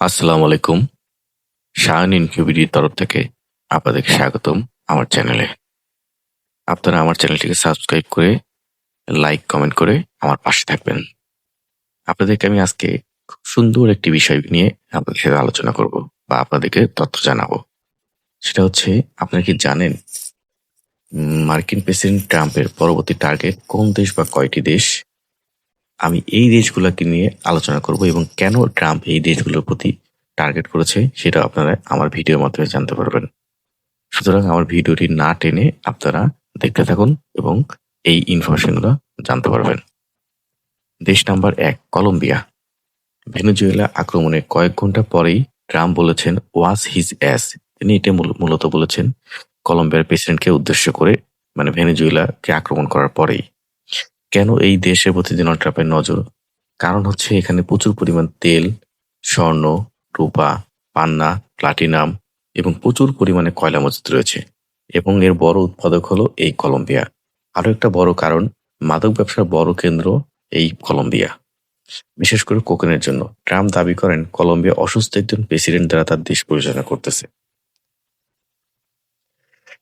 আসসালামু আলাইকুম। শাহান ইনকিউবিটির তরফ থেকে আপনাদেরকে স্বাগতম আমার চ্যানেলে। আপনারা আমার চ্যানেলটিকে সাবস্ক্রাইব করে, লাইক, কমেন্ট করে আমার পাশে থাকবেন। আপনাদেরকে আমি আজকে খুব সুন্দর একটি বিষয় নিয়ে আপনাদের সাথে আলোচনা করব বা আপনাদেরকে তথ্য জানাব। সেটা হচ্ছে, আপনারা কি জানেন, মার্কিন প্রেসিডেন্ট ট্রাম্পের পরবর্তী টার্গেট কোন দেশ বা কয়টি দেশ আমি এই দেশগুলোকে নিয়ে আলোচনা করব এবং কেন ট্রাম্প এই দেশগুলোর প্রতি টার্গেট করেছে সেটা আপনারা আমার ভিডিওর মাধ্যমে জানতে পারবেন। সুতরাং আমার ভিডিওটি না টেনে আপনারা দেখতে থাকুন এবং এই ইনফরমেশনগুলো জানতে পারবেন। দেশ নাম্বার এক, কলম্বিয়া। ভেনেজুয়েলা আক্রমণে কয়েক ঘণ্টা পরেই ট্রাম্প বলেছেন ওয়াজ হিজ অ্যাস তিনি এটা মূল- মূলত বলেছেন, কলম্বিয়ার প্রেসিডেন্টকে উদ্দেশ্য করে মানে ভেনেজুয়েলাকে আক্রমণ করার পরেই। কেন এই দেশের প্রতি ডোনাল্ড ট্রাম্পের নজর? কারণ হচ্ছে এখানে প্রচুর পরিমাণ তেল, স্বর্ণ, রূপা, পান্না, প্লাটিনাম এবং প্রচুর পরিমাণে কয়লা মজুদ রয়েছে এবং এর বড় উৎপাদক হলো এই কলম্বিয়া। আরও একটা বড় কারণ, মাদক ব্যবসার বড় কেন্দ্র এই কলম্বিয়া। বিশেষ করে কোকেনের জন্য। ট্রাম্প দাবি করেন, কলম্বিয়া অসুস্থ একজন প্রেসিডেন্ট দ্বারা তার দেশ পরিচালনা করতেছে।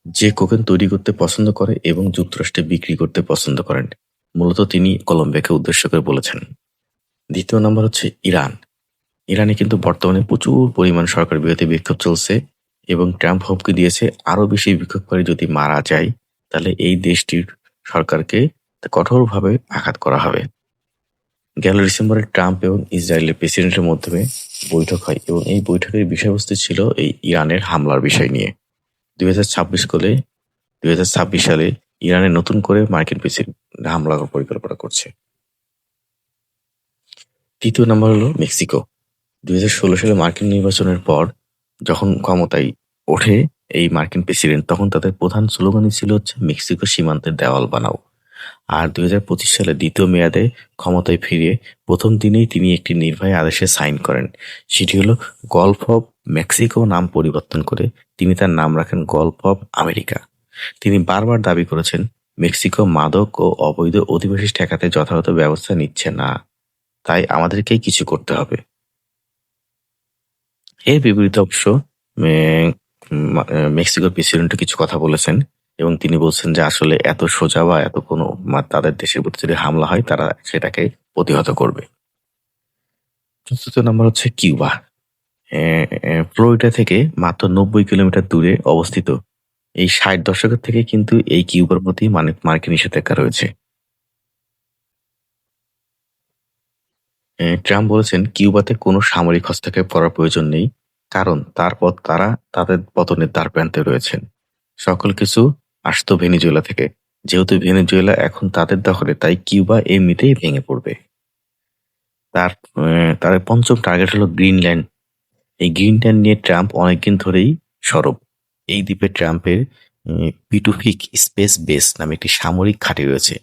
যে কোকেন তৈরি করতে পছন্দ করে এবং যুক্তরাষ্ট্রে বিক্রি করতে পছন্দ করেন মূলত তিনি কলম্বিয়াকে উদ্দেশ্য করে বলেছেন। দ্বিতীয় নম্বর হচ্ছে ইরান। ইরানে কিন্তু বর্তমানে প্রচুর পরিমাণ সরকার বিরোধী বিক্ষোভ চলছে এবং ট্রাম্প হুমকি দিয়েছে, আরও বেশি বিক্ষোভকারী যদি মারা যায়, তাহলে এই দেশটির সরকারকে কঠোরভাবে আঘাত করা হবে। গেল ডিসেম্বরে ট্রাম্প এবং ইসরায়েলের প্রেসিডেন্টের মাধ্যমে বৈঠক হয় এবং এই বৈঠকের বিষয়বস্তু ছিল এই ইরানের হামলার বিষয় নিয়ে। দুই হাজার ছাব্বিশ সালে দুই হাজার ছাব্বিশ সালে ইরানে নতুন করে মার্কিন প্রেসিডেন্ট হামলা পরিকল্পনা করছে। তৃতীয় নম্বর হলো মেক্সিকো। দুই হাজার ষোলো সালে মার্কিন নির্বাচনের পর যখন ক্ষমতায় ওঠে এই মার্কিন প্রেসিডেন্ট, তখন তাদের প্রধান স্লোগানই ছিল হচ্ছে, মেক্সিকো সীমান্তের দেওয়াল বানাও। আর দুই হাজার পঁচিশ সালে দ্বিতীয় মেয়াদে ক্ষমতায় ফিরে প্রথম দিনেই তিনি একটি নির্বাহী আদেশে সাইন করেন। সেটি হলো, গল্ফ অফ মেক্সিকো নাম পরিবর্তন করে তিনি তার নাম রাখেন গল্ফ অফ আমেরিকা। তিনি বারবার দাবি করেছেন মেক্সিকো মাদক ও অবৈধ অধিবাসী ঠেকাতে যথাযথ ব্যবস্থা নিচ্ছে না। তাই আমাদেরকেই কিছু করতে হবে। এর বিপরীত অবশ্য মেক্সিকোর প্রেসিডেন্টও কিছু কথা বলেছেন এবং তিনি বলছেন যে আসলে এত সোজা বা এত কোনো তাদের দেশের প্রতি যদি হামলা হয়, তারা সেটাকে প্রতিহত করবে। চতুর্থ নম্বর হচ্ছে কিউবা। ফ্লোরিডা থেকে মাত্র নব্বই কিলোমিটার দূরে অবস্থিত এই ষাট দশকের থেকে কিন্তু এই কিউবার প্রতি মানে মার্কিন নিষেধাজ্ঞা রয়েছে। ট্রাম্প বলেছেন কিউবাতে কোনো সামরিক হস্তক্ষেপ করার প্রয়োজন নেই কারণ তারপর তারা তাদের পতনের দ্বার প্রান্তে রয়েছেন। সকল কিছু আসতো ভেনিজুয়েলা থেকে। যেহেতু ভেনিজুয়েলা এখন তাদের দখলে তাই কিউবা এমনিতেই ভেঙে পড়বে। তার আহ, তার পঞ্চম টার্গেট হলো গ্রিনল্যান্ড। এই গ্রিনল্যান্ড নিয়ে ট্রাম্প অনেকদিন ধরেই সরব। এই দ্বীপে ট্রাম্পের পিটুফিক স্পেস বেস নামে একটি সামরিক ঘাঁটি রয়েছে।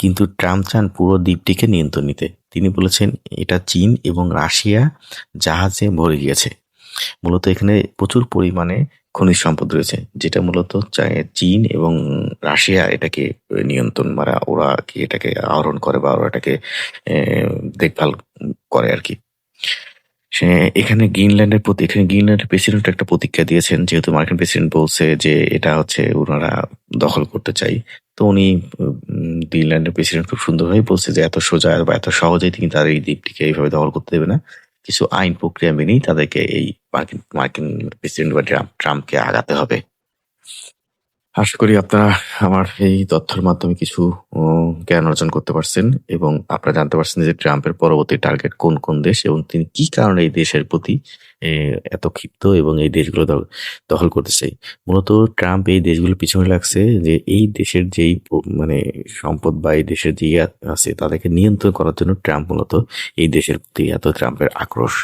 কিন্তু ট্রাম্প চান পুরো দ্বীপটিকে নিয়ন্ত্রণ নিতে। তিনি বলেছেন, এটা চীন এবং রাশিয়া জাহাজে ভরে গিয়েছে। মূলত এখানে প্রচুর পরিমাণে খনিজ সম্পদ রয়েছে, যেটা মূলত চীন এবং রাশিয়া এটাকে নিয়ন্ত্রণ মানে ওরা কি এটাকে আহরণ করে বা ওরা এটাকে দেখভাল করে আর কি। সে এখানে গ্রিনল্যান্ডের প্রতি, এখানে গ্রিনল্যান্ডের প্রেসিডেন্ট একটা প্রতিক্রিয়া দিয়েছেন, যেহেতু মার্কিন প্রেসিডেন্ট বলছে যে এটা হচ্ছে ওনারা দখল করতে চাই। তো উনি গ্রিনল্যান্ডের প্রেসিডেন্ট খুব সুন্দরভাবে বলছে যে এত সোজা বা এত সহজেই তিনি তার এই দ্বীপটিকে এইভাবে দখল করতে দেবে না। কিছু আইন প্রক্রিয়া মেনেই তাদেরকে এই মার্কিন মার্কিন প্রেসিডেন্ট বা ট্রাম্প, ট্রাম্পকে আগাতে হবে। আশা করি আপনারা আমার এই তথ্যের মাধ্যমে কিছু জ্ঞান অর্জন করতে পারছেন এবং আপনারা জানতে পারছেন যে ট্রাম্পের পরবর্তী টার্গেট কোন কোন দেশ এবং তিনি কি কারণে এই দেশের প্রতি এত ক্ষিপ্ত এবং এই দেশগুলো দখল করতে চাই মূলত ট্রাম্প এই দেশগুলো পিছনে লাগছে যে এই দেশের যেই মানে সম্পদ বা এই দেশের যে আছে তাদেরকে নিয়ন্ত্রণ করার জন্য ট্রাম্প মূলত এই দেশের প্রতি এত ট্রাম্পের আক্রোশ।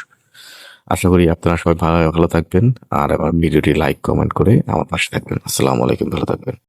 আশা করি আপনারা সবাই ভালো ভালো থাকবেন। আর আমার ভিডিওটি লাইক কমেন্ট করে আমার পাশে থাকবেন। আসসালামু আলাইকুম, ভালো থাকবেন।